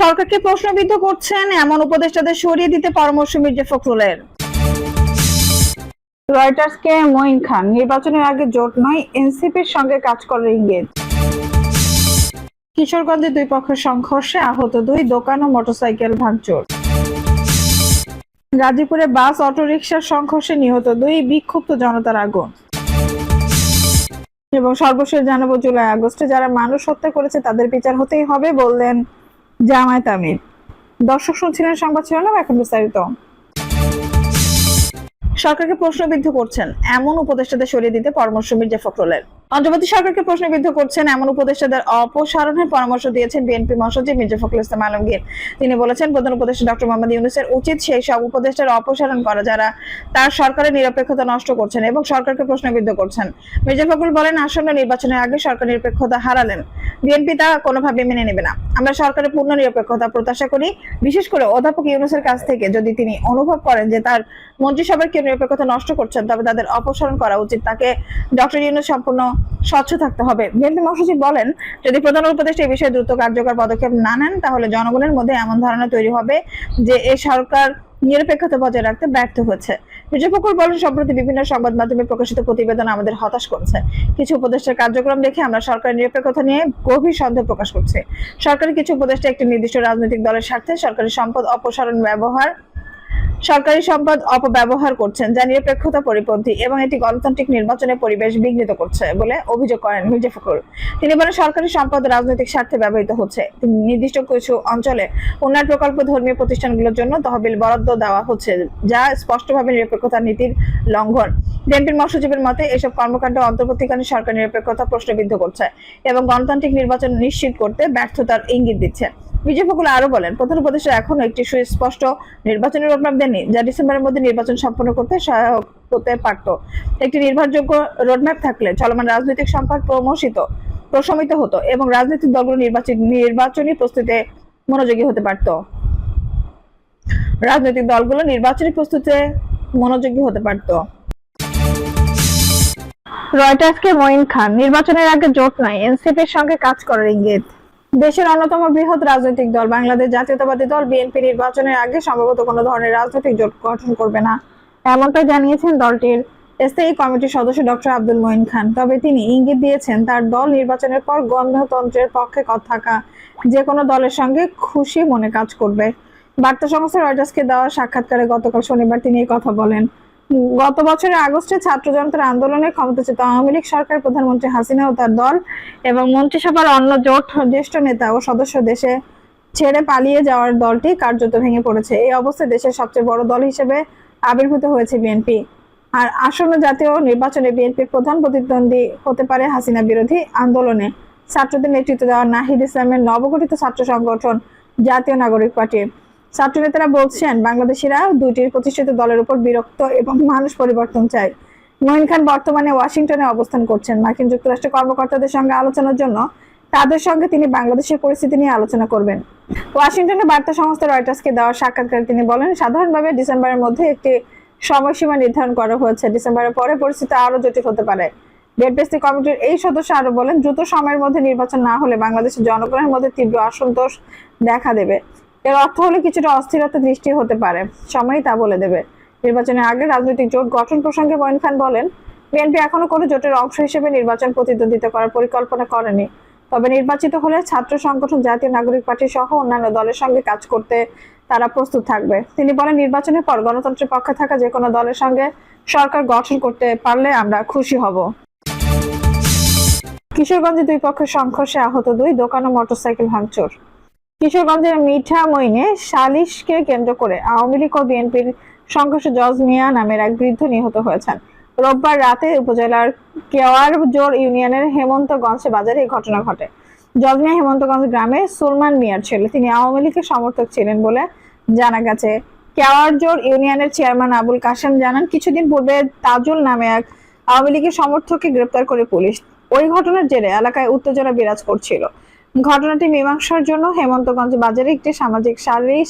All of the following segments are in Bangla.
সরকারকে প্রশ্নবিদ্ধ করছেন এমন উপদেষ্টাদের সরিয়ে দিতে পরামর্শ মির্জা ফখরুলের। রয়টার্সকে মঈন খান নির্বাচনের আগে জোট নয় এনসিপির সঙ্গে কাজ করার ইঙ্গিত কিশোরগঞ্জে দুই পক্ষের সংঘর্ষে আহত দুই দোকান ও মোটরসাইকেল ভাঙচুর। গাজীপুরে বাস অটোরিকশার সংঘর্ষে নিহত দুই বিক্ষুব্ধ জনতার আগুন। এবং সর্বশেষ জানাব জুলাই আগস্টে যারা মানুষ হত্যা করেছে তাদের বিচার হতেই হবে বললেন জামায়াত আমির। দর্শক শুনছিলেন সংবাদ শিরোনাম, এখন বিস্তারিত। সরকারকে প্রশ্নবিদ্ধ করছেন। এমন উপদেষ্টাদের সরিয়ে দিতে পরামর্শ মির্জা ফখরুলের। অন্তর্বর্তী সরকারকে প্রশ্নবিদ্ধ করছেন এমন উপদেষ্টাদের অপসারণের পরামর্শ দিয়েছেন বিএনপি মহাসচিব মির্জা ফখরুল ইসলাম আলমগীর। তিনি বলেছেন, প্রধান উপদেষ্টা ডক্টর মোহাম্মদ ইউনুসের উচিত সেই সব উপদেষ্টার অপসারণ করা যারা তার সরকারের নিরপেক্ষতা নষ্ট করছেন এবং সরকারকে প্রশ্নবিদ্ধ করছেন। মির্জা ফখরুল বলেন, আসন্ন নির্বাচনের আগে সরকার নিরপেক্ষতা হারালেন। বিএনপি তা কোনোভাবে মেনে নেবে না। আমরা সরকারের পূর্ণ নিরপেক্ষতা প্রত্যাশা করি। বিশেষ করে অধ্যাপক ইউনুসের কাছ থেকে যদি তিনি অনুভব করেন যে তার মন্ত্রিসভার কেউ নিরপেক্ষতা নষ্ট করছেন, তবে তাদের অপসারণ করা উচিত। তাকে ডক্টর ইউনুস সম্পূর্ণ স্বচ্ছ থাকতে হবে। বিএনপি মহাসচিব বলেন, যদি প্রধান উপদেষ্টা এই বিষয়ে দ্রুত কার্যকর পদক্ষেপ না নেন, তাহলে জনগণের মধ্যে এমন ধারণা তৈরি হবে যে এই সরকার নিরপেক্ষতা বজায় রাখতে ব্যর্থ মির্জা বলেন, সম্প্রতি বিভিন্ন সংবাদ মাধ্যমে প্রকাশিত প্রতিবেদন আমাদের হতাশ করছে। কিছু উপদেষ্টার কার্যক্রম দেখে আমরা সরকারের নিরপেক্ষতা নিয়ে গভীর সন্দেহ প্রকাশ করছি। সরকারি কিছু উপদেষ্টা একটি নির্দিষ্ট রাজনৈতিক দলের স্বার্থে সরকারি সম্পদ অপসারণ ব্যবহার সরকারি সম্পদ অপব্যবহার করছেন যা নিরপেক্ষতা পরিপন্থী এবং এটি গণতান্ত্রিক নির্বাচনের পরিবেশ বিঘ্নিত করছে বলে অভিযোগ করেন মির্জা ফখরুল। তিনি বলেন, সরকারি সম্পদ রাজনৈতিক স্বার্থে ব্যবহৃত হচ্ছে। নির্দিষ্ট কিছু অঞ্চলে উন্নয়ন প্রকল্প, ধর্মীয় প্রতিষ্ঠানগুলোর জন্য তহবিল বরাদ্দ দেওয়া হচ্ছে, যা স্পষ্টভাবে নিরপেক্ষতা নীতির লঙ্ঘন। বিএনপির মহাসচিবের মতে, এসব কর্মকাণ্ড অন্তর্বর্তীকালীন সরকার নিরপেক্ষতা প্রশ্নবিদ্ধ করছে এবং গণতান্ত্রিক নির্বাচন নিশ্চিত করতে ব্যর্থতার ইঙ্গিত দিচ্ছে। বিজয় ফখরুল আরও বলেন, প্রধান উপদেষ্টা এখনও একটি সুস্পষ্ট নির্বাচনের রোডম্যাপ দেননি, যা ডিসেম্বরের মধ্যে নির্বাচন সম্পন্ন করতে সহায়ক হতে পারত। একটি নির্ভরযোগ্য রোডম্যাপ থাকলে চলমান রাজনৈতিক সংকট প্রমোষিত প্রশমিত হতো এবং রাজনৈতিক দলগুলো নির্বাচন নির্বাচনী প্রস্তুতিতে মনোযোগী হতে পারত। রাজনৈতিক দলগুলো নির্বাচনী প্রস্তুতিতে মনোযোগী হতে পারত। রয়টার্সকে মঈন খান, নির্বাচনের আগে জোট নাই এনসিপির সঙ্গে কাজ করার ইঙ্গিত। দেশের অন্যতম বৃহৎ রাজনৈতিক দল, বাংলাদেশ জাতীয়তাবাদী দল, বিএনপি নির্বাচনের আগে সম্ভবত কোনো ধরনের রাজনৈতিক জোট গঠন করবে না। এমনটা জানিয়েছেন দলটির স্থায়ী কমিটির সদস্য ডক্টর আব্দুল মঈন খান। তবে তিনি ইঙ্গিত দিয়েছেন, তার দল নির্বাচনের পর গণতন্ত্রের পক্ষে থাকা যে কোনো দলের সঙ্গে খুশি মনে কাজ করবে। বার্তা সংস্থা রয়টার্সকে দেওয়া সাক্ষাৎকারে গতকাল শনিবার তিনি এই কথা বলেন। গত বছরের আগস্টে ছাত্র জনতার আন্দোলনে ক্ষমতাচ্যুত আওয়ামী লীগ সরকার প্রধানমন্ত্রী হাসিনা ও তার দল এবং মন্ত্রিসভার অন্য জোট জ্যেষ্ঠ নেতা ও সদস্য দেশে ছেড়ে পালিয়ে যাওয়ার দলটি কার্যত ভেঙে পড়েছে। এই অবস্থায় দেশের সবচেয়ে বড় দল হিসেবে আবির্ভূত হয়েছে বিএনপি। আর আসন্ন জাতীয় নির্বাচনে বিএনপির প্রধান প্রতিদ্বন্দ্বী হতে পারে হাসিনা বিরোধী আন্দোলনে। ছাত্রদের নেতৃত্ব দেওয়া নাহিদ ইসলামের নবগঠিত ছাত্র সংগঠন জাতীয় নাগরিক পার্টি। ছাত্রনেতারা বলছেন, বাংলাদেশিরা দুইটির প্রতিষ্ঠিত দলের উপর বিরক্ত এবং মানুষ পরিবর্তন চায়। মঈন খান বর্তমানে ওয়াশিংটনে অবস্থান করছেন। মার্কিন যুক্তরাষ্ট্রের কর্মকর্তাদের সঙ্গে আলোচনার জন্য তাদের সঙ্গে তিনি বাংলাদেশের পরিস্থিতি নিয়ে আলোচনা করবেন। ওয়াশিংটনে বার্তা সংস্থা রয়টার্সকে দেওয়া সাক্ষাৎকারে তিনি বলেন, সাধারণভাবে ডিসেম্বরের মধ্যে একটি সময়সীমা নির্ধারণ করা হয়েছে। ডিসেম্বরের পরে পরিস্থিতি আরও জটিল হতে পারে। বেডবেস্তি কমিটির এই সদস্য আরও বলেন, দ্রুত সময়ের মধ্যে নির্বাচন না হলে বাংলাদেশের জনগণের মধ্যে তীব্র অসন্তোষ দেখা দেবে। এর অর্থ হলে কিছুটা অস্থিরতা দৃষ্টি হতে পারে। সময়ই তা বলে দেবে। নির্বাচনের আগে রাজনৈতিক জোট গঠন প্রসঙ্গে মঈন খান বলেন, বিএনপি এখনও কোনো জোটের অংশ হিসেবে নির্বাচন প্রতিদ্বন্দ্বিতা করার পরিকল্পনা করেনি। তবে নির্বাচিত হলে ছাত্র সংগঠন, জাতীয় নাগরিক পার্টি সহ অন্যান্য দলের সঙ্গে কাজ করতে তারা প্রস্তুত থাকবে। তিনি বলেন, নির্বাচনের পর গণতন্ত্রের পক্ষে থাকা যে কোনো দলের সঙ্গে সরকার গঠন করতে পারলে আমরা খুশি হব। কিশোরগঞ্জে দুই পক্ষের সংঘর্ষে আহত দুই, দোকান ও মোটরসাইকেল ভাঙচুর। কিশোরগঞ্জের মিঠামইনে সালিশকে কেন্দ্র করে আওয়ামী লীগ ও বিএনপির সংঘর্ষে জজ মিয়া নামের এক বৃদ্ধ নিহত হয়েছেন। রোববার রাতে উপজেলার কেওয়ারজোর ইউনিয়নের হেমন্তগঞ্জ বাজারে এই ঘটনা ঘটে। জজ মিয়া হেমন্তগঞ্জ গ্রামে সুলমান মিয়ার ছেলে। তিনি আওয়ামী লীগের সমর্থক ছিলেন বলে জানা গেছে। কেওয়ারজোর ইউনিয়নের চেয়ারম্যান আবুল কাশেম জানান, কিছুদিন পূর্বে তাজুল নামে এক আওয়ামী লীগের সমর্থককে গ্রেপ্তার করে পুলিশ। ওই ঘটনার জেরে এলাকায় উত্তেজনা বিরাজ করছিল। ঘটনাটি মীমাংসার জন্য হেমন্তগঞ্জ বাজারে একটি সামাজিক সালিশ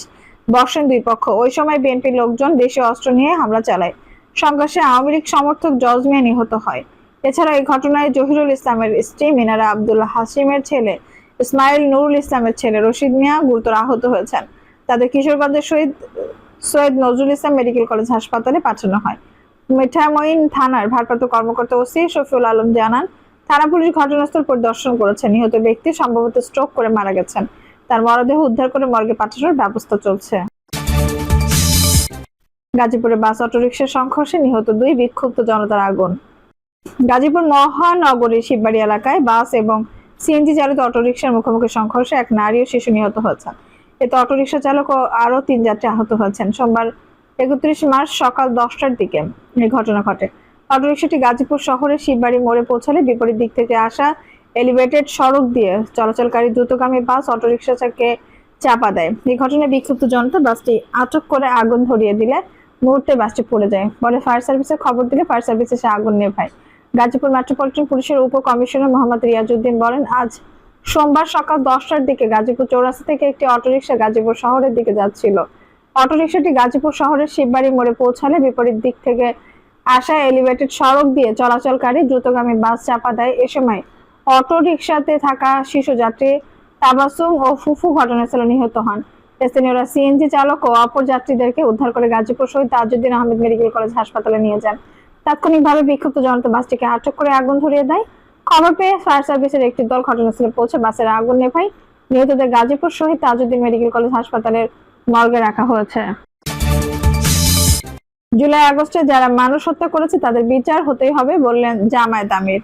বসেন দুই পক্ষ। ওই সময় বিএনপির লোকজন দেশীয় অস্ত্র নিয়ে হামলা চালায়। সংঘর্ষে আওয়ামী লীগ সমর্থক জজ মিয়া নিহত হয়। এছাড়া এই ঘটনায় জহিরুল ইসলামের স্ত্রী মিনারা আব্দুল হাসিমের ছেলে ইসমাইল নুরুল ইসলামের ছেলে রশিদ মিয়া গুরুতর আহত হয়েছেন। তাদের কিশোরগঞ্জের শহীদ সৈয়দ নজরুল ইসলাম মেডিকেল কলেজ হাসপাতালে পাঠানো হয়। মিঠামইন থানার ভারপ্রাপ্ত কর্মকর্তা ওসি শফিউল আলম জানান থানা পুলিশ ঘটনাস্থল পরিদর্শন করেছে। নিহত ব্যক্তি সম্ভবত স্ট্রোক করে মারা গেছেন। তার মরদেহ উদ্ধার করে মর্গে পাঠানোর ব্যবস্থা চলছে। গাজীপুরে বাস, অটোরিকশার সংঘর্ষে নিহত দুই বিক্ষুব্ধ জনতার আগুন। গাজীপুর মহানগরীর শিববাড়ি এলাকায় বাস এবং সিএনজি চালিত অটোরিকশার মুখোমুখি সংঘর্ষে এক নারী ও শিশু নিহত হয়েছেন। এতে অটোরিকশা চালক ও আরও তিন যাত্রী আহত হয়েছেন। সোমবার একত্রিশ মার্চ সকাল দশটার দিকে এই ঘটনা ঘটে। অটোরিকশাটি গাজীপুর শহরের শিববাড়ি মোড়ে পৌঁছালে বিপরীত দিক থেকে আসা এলিভেটেড সড়ক দিয়ে চলাচলকারী দ্রুতগামী বাস অটোরিকশাকে চাপা দেয়। এই ঘটনায় বিক্ষুব্ধ জনতা বাসটি আটক করে আগুন ধরিয়ে দিলে মুহূর্তে বাসটি পড়ে যায়। পরে ফায়ার সার্ভিসে খবর দিলে ফায়ার সার্ভিস এসে আগুন নেভায়। গাজীপুর মেট্রোপলিটন পুলিশের উপ কমিশনার মোহাম্মদ রিয়াজউদ্দিন বলেন, আজ সোমবার সকাল দশটার দিকে গাজীপুর চৌরাস্তা থেকে একটি অটোরিকশা গাজীপুর শহরের দিকে যাচ্ছিল। অটোরিকশাটি গাজীপুর শহরের শিববাড়ি মোড়ে পৌঁছালে বিপরীত দিক থেকে আসা এলিভেটেড সড়ক দিয়ে চলাচলকারী দ্রুতগামী বাস চাপা দেয় এ সময় অটোরিকশাতে থাকা শিশু যাত্রী তাবাসুম ও ফুফু ঘটনাস্থলে নিহত হন। স্থানীয়রা সিএনজি চালক ও অপর যাত্রীদেরকে উদ্ধার করে গাজীপুর শহীদ তাজউদ্দিন আহমেদ মেডিকেল কলেজ হাসপাতালে নিয়ে যান। তাৎক্ষণিকভাবে বিক্ষুব্ধ জনতা বাসটিকে আটক করে আগুন ধরিয়ে দেয়। খবর পেয়ে ফায়ার সার্ভিসের একটি দল ঘটনাস্থলে পৌঁছে বাসের আগুন নেভায়। নিহতদের গাজীপুর শহীদ তাজউদ্দিন মেডিকেল কলেজ হাসপাতালের মর্গে রাখা হয়েছে। জুলাই আগস্টে যারা মানুষ হত্যা করেছে, তাদের বিচার হতেই হবে, বললেন জামায়াত আমির।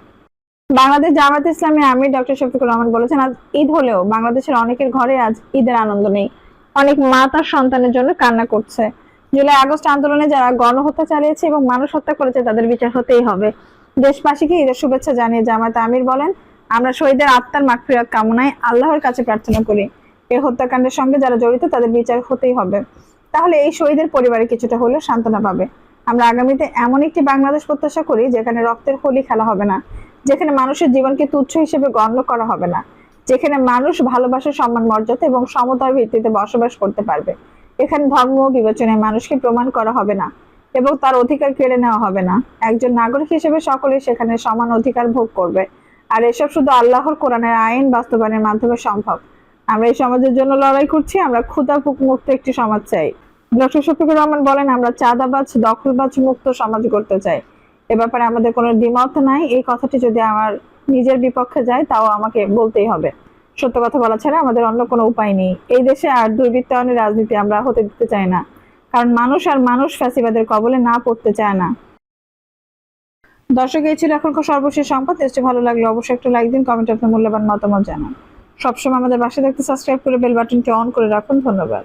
বাংলাদেশ জামায়াত ইসলামী আমির ডক্টর শফিকুর রহমান বলেছেন, আজ ঈদ হলেও বাংলাদেশের অনেকের ঘরে আজ ঈদের আনন্দ নেই। অনেক মা তার সন্তানের জন্য কান্না করছে। জুলাই আগস্ট আন্দোলনে যারা গণহত্যা চালিয়েছে এবং মানুষ হত্যা করেছে, তাদের বিচার হতেই হবে। দেশবাসীকে ঈদের শুভেচ্ছা জানিয়ে জামায়াত আমির বলেন, আমরা শহীদের আত্মার মাগফিরাত কামনায় আল্লাহর কাছে প্রার্থনা করি। এই হত্যাকাণ্ডের সঙ্গে যারা জড়িত, তাদের বিচার হতেই হবে। তাহলে এই শহীদের পরিবারে কিছুটা হলেও সান্ত্বনা পাবে। আমরা আগামীতে এমন একটি বাংলাদেশ প্রত্যাশা করি যেখানে রক্তের হোলি খেলা হবে না, যেখানে মানুষের জীবনকে তুচ্ছ হিসেবে গণ্য করা হবে না, যেখানে মানুষ ভালোবাসা, সম্মান, মর্যাদা এবং সমতার ভিত্তিতে বসবাস করতে পারবে। এখানে ধর্ম বিবেচনায় মানুষকে প্রমাণ করা হবে না এবং তার অধিকার কেড়ে নেওয়া হবে না। একজন নাগরিক হিসেবে সকলে সেখানে সমান অধিকার ভোগ করবে। আর এসব শুধু আল্লাহর কোরআনের আইন বাস্তবায়নের মাধ্যমে সম্ভব। আমরা এই সমাজের জন্য লড়াই করছি, আমরা ক্ষুদা মুক্ত একটি সমাজ চাই। ডক্টর শফিকুর রহমান বলেন, আমরা চাঁদাবাজ, দখলবাজ, মুক্ত সমাজ করতে চাই। এ ব্যাপারে আমাদের কোনো দ্বিমত নাই। এই কথাটি যদি আমার নিজের বিপক্ষে যায়, তাও আমাকে বলতেই হবে। সত্য কথা বলা ছাড়া আমাদের অন্য কোনো উপায় নেই। এই দেশে আর দুর্বৃত্তায়নের রাজনীতি আমরা হতে দিতে চাই না। কারণ মানুষ আর মানুষ ফ্যাসিবাদের কবলে না পড়তে চায় না। দর্শক, এই ছিল এখনকার সর্বশেষ সংবাদ। দেশটি ভালো লাগলে অবশ্যই একটা লাইক দিন, কমেন্ট আপনার মূল্যবান মতামত জানান। সবসময় আমাদের বাসায় দেখতে সাবস্ক্রাইব করে বেল বাটনটি অন করে রাখুন। ধন্যবাদ।